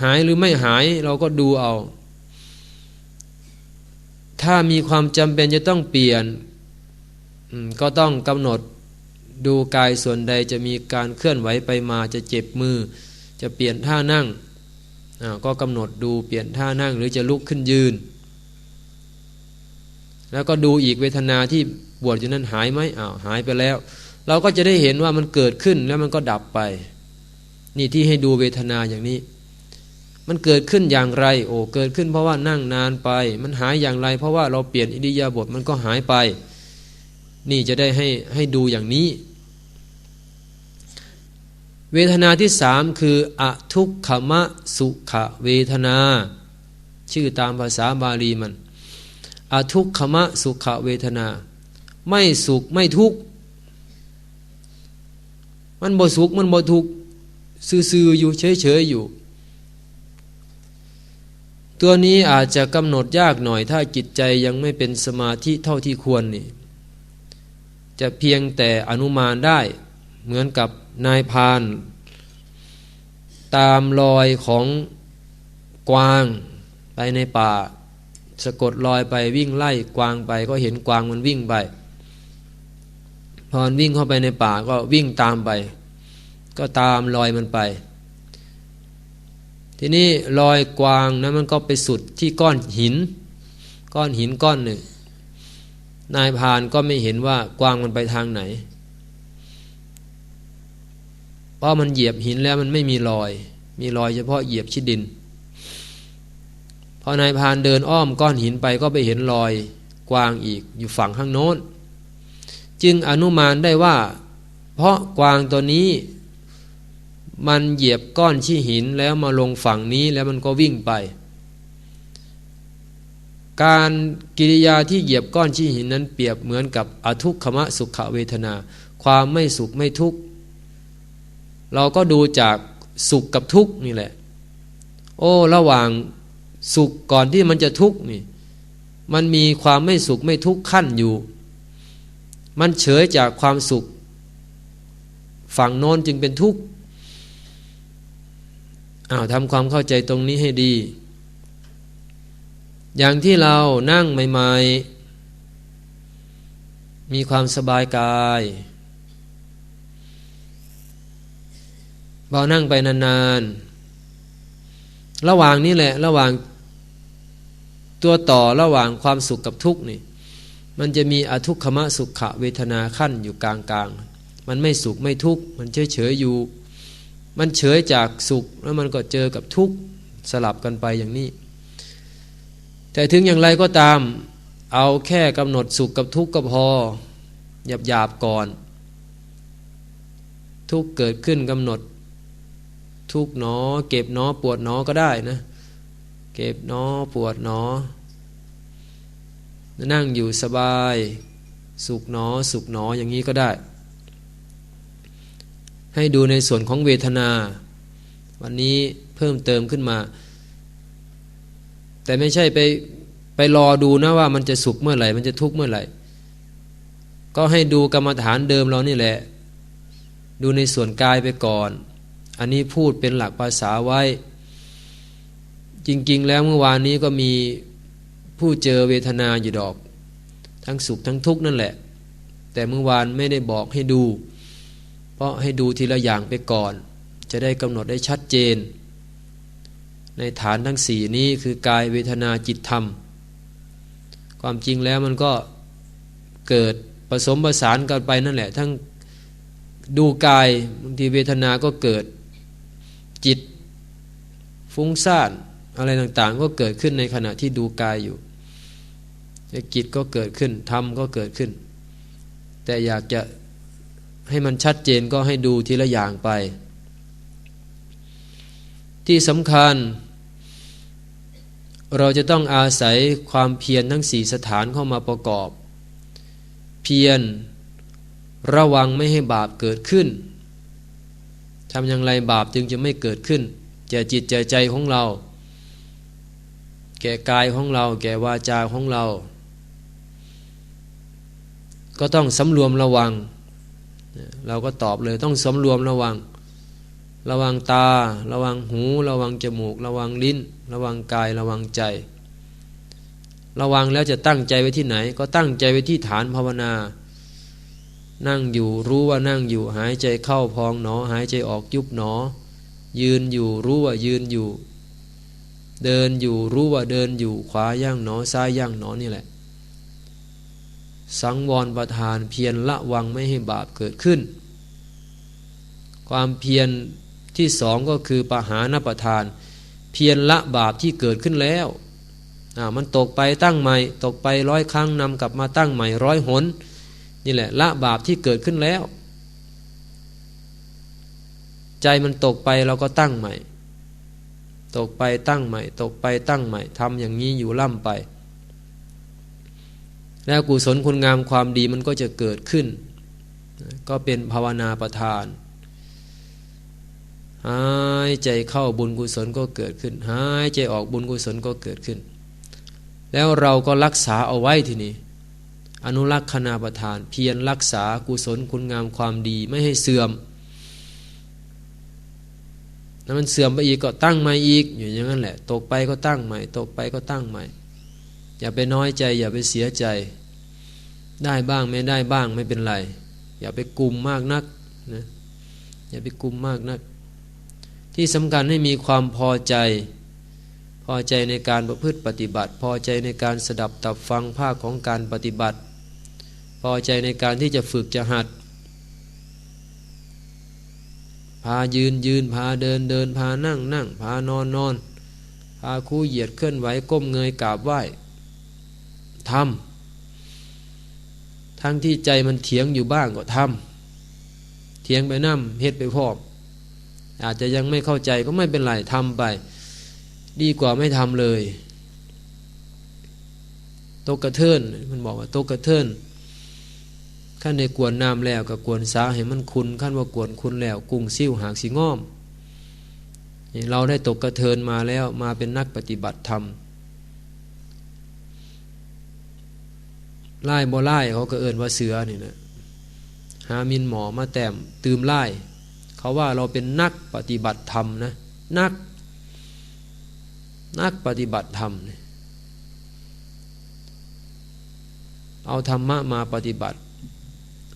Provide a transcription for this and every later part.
หายหรือไม่หายเราก็ดูเอา ถ้ามีความจำเป็นจะต้องเปลี่ยน ก็ต้องกำหนดดูกายส่วนใดจะมีการเคลื่อนไหวไปมาจะเจ็บมือ จะเปลี่ยนท่านั่ง ก็กำหนดดูเปลี่ยนท่านั่งหรือจะลุกขึ้นยืน แล้วก็ดูอีกเวทนาที่บวชอยู่นั้นหายไหมอ้าวหายไปแล้ว เราก็จะได้เห็นว่ามันเกิดขึ้นแล้วมันก็ดับไป นี่ที่ให้ดูเวทนาอย่างนี้ มันเกิดขึ้นอย่างไร โอ้เกิดขึ้นเพราะว่านั่งนานไป มันหายอย่างไร เพราะว่าเราเปลี่ยนอิริยาบถมันก็หายไป นี่จะได้ให้ให้ดูอย่างนี้ เวทนาที่สามคืออทุกขมะสุขเวทนา ชื่อตามภาษาบาลีมันอทุกขมะสุขเวทนา ไม่สุขไม่ทุกข์มันบ่สุขมันบ่ทุกข์ซื่อๆอยู่เฉยๆอยู่ ตัวนี้อาจจะกำหนดยากหน่อย ถ้าจิตใจยังไม่เป็นสมาธิเท่าที่ควรนี่จะเพียงแต่อนุมานได้เหมือนกับนายพาน ตามรอยของกวางไปในป่า สะกดรอยไปวิ่งไล่กวางไปก็เห็นกวางมันวิ่งไป พอมันวิ่งเข้าไปในป่าก็วิ่งตามไป ก็ตามรอยมันไป ทีนี้รอยกวางนะมันก็ไปสุดที่ก้อนหิน ก้อนหินก้อนหนึ่งนายพานก็ไม่เห็นว่ากวางมันไปทางไหน เพราะมันเหยียบหินแล้วมันไม่มีรอย มีรอยเฉพาะเหยียบชิดดิน พอนายพานเดินอ้อมก้อนหินไปก็ไปเห็นรอยกวางอีกอยู่ฝั่งข้างโน้น จึงอนุมานได้ว่า เพราะกวางตัวนี้ มันเหยียบก้อนชี้หินแล้วมาลงฝั่งนี้แล้วมันก็วิ่งไป การกิริยาที่เหยียบก้อนชี้หินนั้นเปรียบเหมือนกับอทุกขมะสุขเวทนา ความไม่สุขไม่ทุกข์เราก็ดูจากสุขกับทุกข์นี่แหละ โอ้ระหว่างสุขก่อนที่มันจะทุกข์นี่ มันมีความไม่สุขไม่ทุกข์ขั้นอยู่ มันเฉยจากความสุข ฝั่งโน้นจึงเป็นทุกข์ อ้าวทำความเข้าใจตรงนี้ให้ดี อย่างที่เรานั่งใหม่ ๆ มีความสบายกายพอนั่งไปนานๆ ระหว่างนี้แหละ ระหว่างตัวต่อระหว่างความสุขกับทุกข์นี่ มันจะมีอทุกขมะสุขะเวทนาขั้นอยู่กลางๆ มันไม่สุขไม่ทุกข์ มันเฉยเฉยอยู่ มันเฉยจากสุขแล้วมันก็เจอกับทุกข์สลับกันไปอย่างนี้ แต่ถึงอย่างไรก็ตาม เอาแค่กำหนดสุขกับทุกข์ก็พอหยาบๆก่อน ทุกเกิดขึ้นกำหนด ทุกหนอ เก็บหนอปวดหนอก็ได้นะ เก็บหนอปวดหนอ นั่งอยู่สบาย สุขหนอ สุขหนออย่างนี้ก็ได้ ให้ดูในส่วนของเวทนา วันนี้เพิ่มเติมขึ้นมา แต่ไม่ใช่ไปไปรอดูนะว่ามันจะสุขเมื่อไหร่ มันจะทุกข์เมื่อไหร่ ก็ให้ดูกรรมฐานเดิมเรานี่แหละ ดูในส่วนกายไปก่อน อันนี้พูดเป็นหลักภาษาไว้ จริง ๆ แล้วเมื่อวานนี้ก็มีผู้เจอเวทนาอยู่ดอก ทั้งสุขทั้งทุกข์นั่นแหละ แต่เมื่อวานไม่ได้บอกให้ดู เพราะให้ดูทีละอย่างไปก่อน จะได้กำหนดได้ชัดเจน ในฐานทั้งสี่นี้คือกายเวทนาจิตธรรม ความจริงแล้วมันก็เกิดผสมประสานกันไปนั่นแหละ ทั้งดูกายบางทีเวทนาก็เกิดจิตฟุ้งซ่านอะไรต่างๆ ก็เกิดขึ้นในขณะที่ดูกายอยู่จิตก็เกิดขึ้นธรรมก็เกิดขึ้น แต่อยากจะ ให้มันชัดเจนก็ให้ดูทีละอย่างไป ที่สำคัญ เราจะต้องอาศัยความเพียรทั้งสี่สถานเข้ามาประกอบ เพียรระวังไม่ให้บาปเกิดขึ้นทำอย่างไรบาปจึงจะไม่เกิดขึ้นแก่จิตใจใจของเรา แก่กายของเรา แก่วาจาของเรา ก็ต้องสำรวมระวัง เราก็ตอบเลยต้องสำรวมระวัง ระวังตา ระวังหู ระวังจมูก ระวังลิ้น ระวังกายระวังใจ ระวังแล้วจะตั้งใจไว้ที่ไหน ก็ตั้งใจไว้ที่ฐานภาวนา นั่งอยู่รู้ว่านั่งอยู่หายใจเข้าพองหนอ หายใจออกยุบหนอ ยืนอยู่รู้ว่ายืนอยู่ เดินอยู่รู้ว่าเดินอยู่ขวาย่างหนอซ้ายย่างหนอนี่แหละ สังวรประทานเพียรละวังไม่ให้บาปเกิดขึ้น ความเพียรที่สองก็คือปหานประทาน เพียรละบาปที่เกิดขึ้นแล้วมันตกไปตั้งใหม่ ตกไปร้อยครั้งนำกลับมาตั้งใหม่ร้อยหน นี่แหละละบาปที่เกิดขึ้นแล้ว ใจมันตกไปเราก็ตั้งใหม่ ตกไปตั้งใหม่ ตกไปตั้งใหม่ทำอย่างนี้อยู่ล่ำไป แล้วกุศลคุณงามความดีมันก็จะเกิดขึ้น ก็เป็นภาวนาประทาน หายใจเข้าบุญกุศลก็เกิดขึ้น หายใจออกบุญกุศลก็เกิดขึ้น แล้วเราก็รักษาเอาไว้ทีนี้อนุรักษณาประทาน เพียรรักษากุศลคุณงามความดีไม่ให้เสื่อมแล้วมันเสื่อมไปอีกก็ตั้งใหม่อีกอยู่อย่างนั้นแหละ ตกไปก็ตั้งใหม่ ตกไปก็ตั้งใหม่ อย่าไปน้อยใจ อย่าไปเสียใจ ได้บ้างไม่ได้บ้างไม่เป็นไร อย่าไปกลุ่มมากนักนะอย่าไปกลุ่มมากนัก ที่สำคัญให้มีความพอใจ พอใจในการประพฤติปฏิบัติ พอใจในการสดับตับฟังภาคของการปฏิบัติ พอใจในการที่จะฝึกจะหัด พายืนยืนพาเดินเดินพานั่งนั่ง พานอนนอนพาคู่เหยียดเคลื่อนไหวก้มเงยกราบไหว้ทำ ทั้งที่ใจมันเถียงอยู่บ้างก็ทำเถียงไปนั่มเฮ็ดไปพอมอาจจะยังไม่เข้าใจก็ไม่เป็นไรทำไป ดีกว่าไม่ทำเลยตกกระเทินมันบอกว่าตกกระเทินขั้นในกวนน้ำแล้วกับกวนสาให้มันคุณขั้นว่ากวนคุณแล้ว กุ้งซิ่วหางสีง้อมเราได้ตกกระเทินมาแล้วมาเป็นนักปฏิบัติธรรม ไล่บ่ไล่เขาก็เอินว่าเสือนี่นะหามินหมอมาแต้มตืมไล่เขาว่าเราเป็นนักปฏิบัติธรรมนะนัก นักปฏิบัติธรรมเอาธรรมะมาปฏิบัติ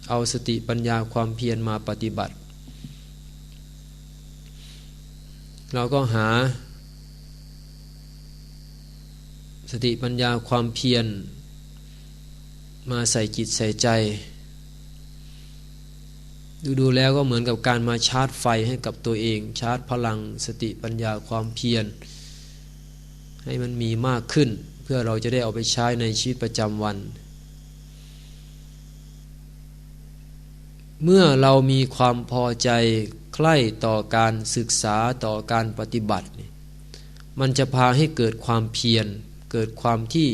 เอาสติปัญญาความเพียรมาปฏิบัติ เราก็หา สติปัญญาความเพียร มาใส่จิตใส่ใจ ดูดูแล้วก็เหมือนกับการมาชาร์จไฟให้กับตัวเอง ชาร์จพลังสติปัญญาความเพียร ให้มันมีมากขึ้น เพื่อเราจะได้เอาไปใช้ในชีวิตประจำวัน เมื่อเรามีความพอใจใคร่ต่อการศึกษาต่อการปฏิบัติ มันจะพาให้เกิดความเพียร เกิดความที่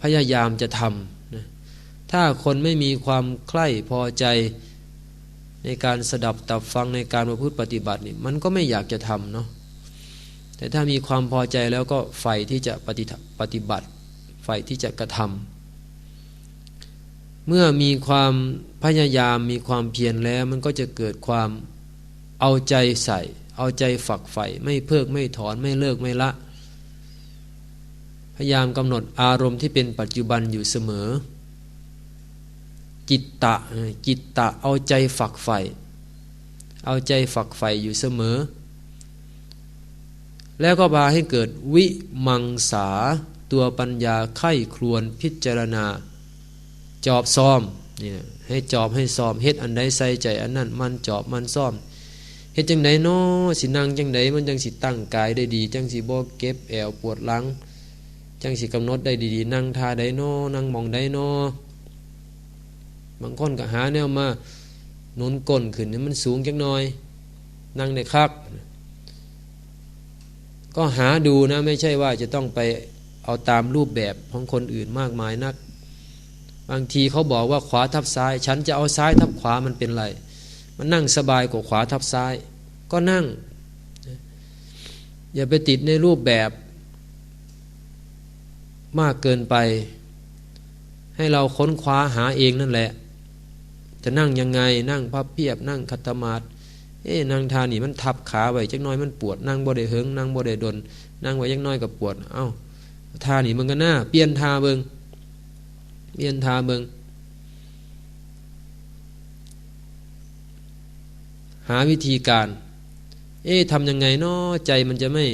พยายามจะทำถ้าคนไม่มีความใคร่พอใจในการสดับตับฟังในการประพฤติปฏิบัตินี่มันก็ไม่อยากจะทำเนาะแต่ถ้ามีความพอใจแล้วก็ใฝ่ที่จะปฏิปฏิบัติใฝ่ที่จะกระทำเมื่อมีความพยายามมีความเพียรแล้ว มันก็จะเกิดความเอาใจใส่ เอาใจฝักใฝ่ไม่เพิกไม่ถอนไม่เลิกไม่ละ ยายามกำหนดอารมณ์ที่เป็นปัจจุบันอยู่เสมอ จิตตะจิตตะเอาใจฝักใฝ่เอาใจฝักใฝ่อยู่เสมอ แล้วก็พาให้เกิดวิมังสาตัวปัญญาไข้ครวนพิจารณา จอบซ้อมนี่ให้จอบให้ซ้อมเฮ็ดอันใดใส่ใจอันนั้นมันจอบมันซ้อมเฮ็ดจังไดเนาะสินั่งจังไดมันจังสิตั้งกายได้ดี จังสิบ่เก็บแอวปวดหลัง จังสิกำหนดได้ดีๆ นั่งท่าได้นาะนั่งมองได้นาะบางคนก็หาแนวมาหนุนก้นขึ้นนี่มันสูงจังน้อย นั่งในคัก ก็หาดูนะไม่ใช่ว่าจะต้องไปเอาตามรูปแบบของคนอื่นมากมายนัก บางทีเขาบอกว่าขวาทับซ้าย ฉันจะเอาซ้ายทับขวามันเป็นไร มันนั่งสบายกว่าขวาทับซ้าย ก็นั่ง อย่าไปติดในรูปแบบ มากเกินไป ให้เราค้นคว้าหาเองนั่นแหละ จะนั่งยังไงนั่งพับเพียบนั่งคัตมาดเอ๊นางทานี่มันทับขาไว้จักน้อยมันปวดนั่งบ่ได้เฮิงนั่งบ่ได้ดน นั่งไว้จักน้อยก็ปวด เอ้าทานี่มันก็น่าเปลี่ยนทาเบิงเปลี่ยนทาเบิงหาวิธีการ เอ๊ะทำยังไงเนาะใจมันจะไม่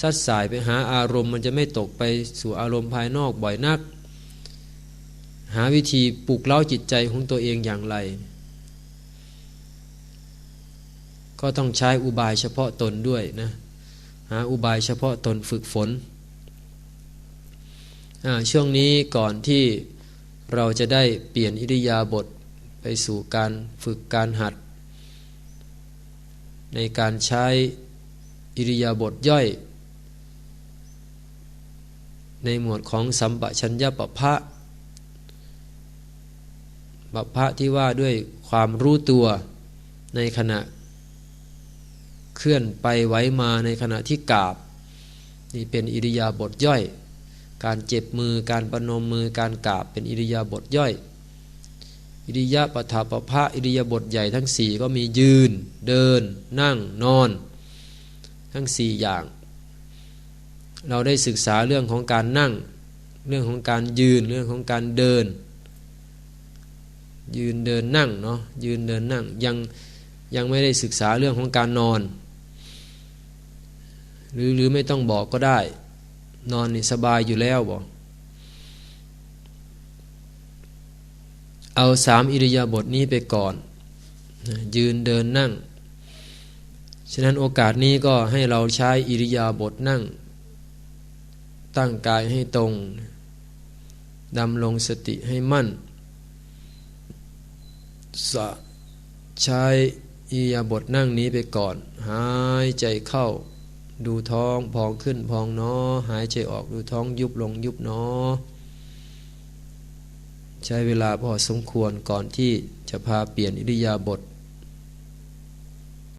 ซัดสายไปหาอารมณ์ มันจะไม่ตกไปสู่อารมณ์ภายนอกบ่อยนัก หาวิธีปลุกเล้าจิตใจของตัวเองอย่างไร ก็ต้องใช้อุบายเฉพาะตนด้วยนะหาอุบายเฉพาะตนฝึกฝน ช่วงนี้ก่อนที่เราจะได้เปลี่ยนอิริยาบถไปสู่การฝึกการหัด ในการใช้อิริยาบถย่อย ในหมวดของสัมปชัญญะปะพะปะพะที่ว่าด้วยความรู้ตัวในขณะเคลื่อนไปไวมาในขณะที่กราบ นี่เป็นอิริยาบถย่อย การเจ็บมือการประนมมือการกราบเป็นอิริยาบถย่อย อิริยาปถาปภะอิริยาบถใหญ่ทั้งสี่ก็มียืน เดิน นั่งนอน ทั้งสี่อย่าง เราได้ศึกษาเรื่องของการนั่ง เรื่องของการยืนเรื่องของการเดิน ยืนเดินนั่งเนาะยืนเดินนั่งยังยังไม่ได้ศึกษาเรื่องของการนอน หรือหรือไม่ต้องบอกก็ได้ นอนนี่สบายอยู่แล้วบอกเอาสามอิริยาบถนี้ไปก่อน ยืนเดินนั่ง ฉะนั้นโอกาสนี้ก็ให้เราใช้อิริยาบถนั่ง ตั้งกายให้ตรงดำลงสติให้มั่นใช้อิยาบถนั่งนี้ไปก่อน หายใจเข้า ดูท้องพองขึ้นพองนอ หายใจออกดูท้องยุบลงยุบนอ ใช้เวลาพอสมควรก่อนที่จะพาเปลี่ยนอิริยาบถ